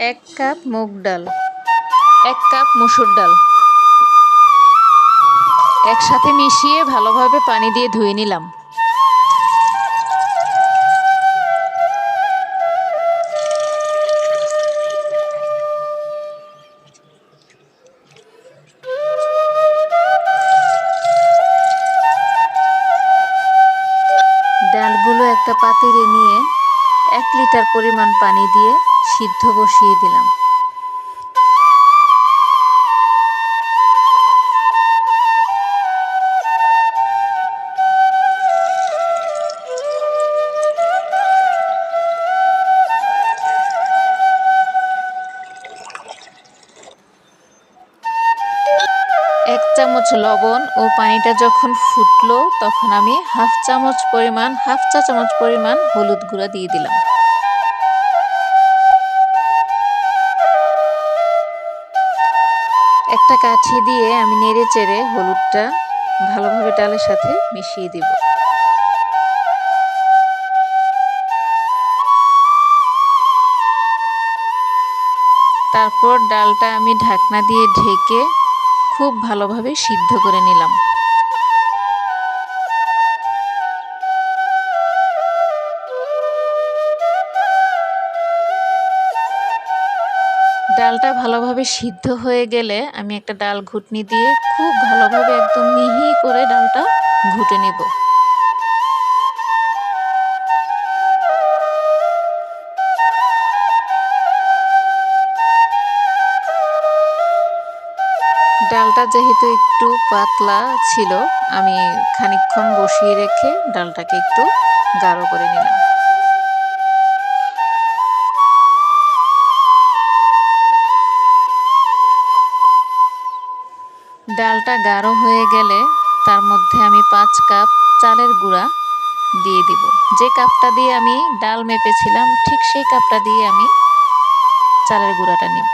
এক কাপ মুগ ডাল। এক কাপ মুসুর ডাল। একসাথে মিশিয়ে ভালোভাবে পানি দিয়ে ধুয়ে নিলাম। ডালগুলো একটা পাতিলে নিয়ে এক লিটার পরিমাণ পানি দিয়ে সিদ্ধ বসিয়ে দিলাম। এক চামচ লবণ ও পানিটা যখন ফুটলো, তখন আমি হাফ চামচ পরিমাণ, হাফ চা চামচ পরিমাণ হলুদ গুঁড়া দিয়ে দিলাম। একটা কাঠি দিয়ে আমি নেড়ে চেড়ে হলুদটা ভালোভাবে ডালের সাথে মিশিয়ে দিব। তারপর ডালটা আমি ঢাকনা দিয়ে ঢেকে খুব ভালোভাবে সিদ্ধ করে নিলাম। ডালটা ভালোভাবে সিদ্ধ হয়ে গেলে আমি একটা ডাল ঘুটনি দিয়ে খুব ভালোভাবে একদম মিহি করে ডালটা ঘুটে নেব। ডালটা যেহেতু একটু পাতলা ছিল, আমি খানিক্ষণ বসিয়ে রেখে ডালটাকে একটু গাঢ় করে নিলাম। ডালটা গাঢ় হয়ে গেলে তার মধ্যে আমি পাঁচ কাপ চালের গুঁড়া দিয়ে দিব। যে কাপটা দিয়ে আমি ডাল মেপেছিলাম, ঠিক সেই কাপটা দিয়ে আমি চালের গুঁড়াটা নিব।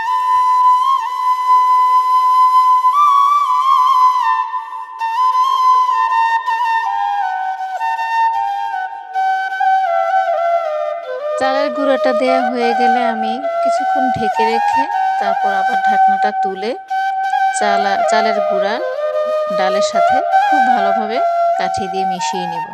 চালের গুঁড়োটা দেয়া হয়ে গেলে আমি কিছুক্ষণ ঢেকে রেখে তারপর আবার ঢাকনাটা তুলে চালা, চালের গুঁড়া ডালের সাথে খুব ভালোভাবে কাঠি দিয়ে মিশিয়ে নেব।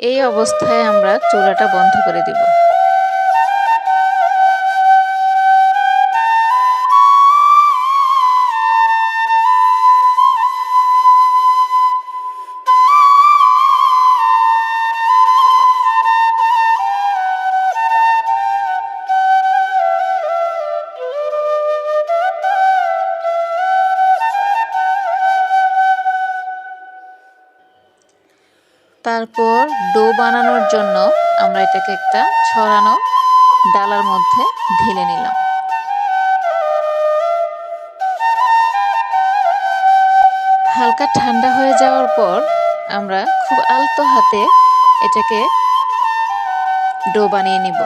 এই অবস্থায় আমরা চুলাটা বন্ধ করে দেব। তারপর ডো বানানোর জন্য আমরা এটাকে একটা ছড়ানো ডালার মধ্যে ঢেলে নিলাম। হালকা ঠান্ডা হয়ে যাওয়ার পর আমরা খুব আলতো হাতে এটাকে ডো বানিয়ে নিব।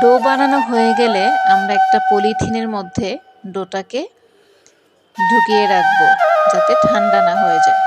ডো বানানো হয়ে গেলে আমরা একটা পলিথিনের মধ্যে ডোটাকে ঢুকিয়ে রাখব, যাতে ঠান্ডা না হয়ে যায়।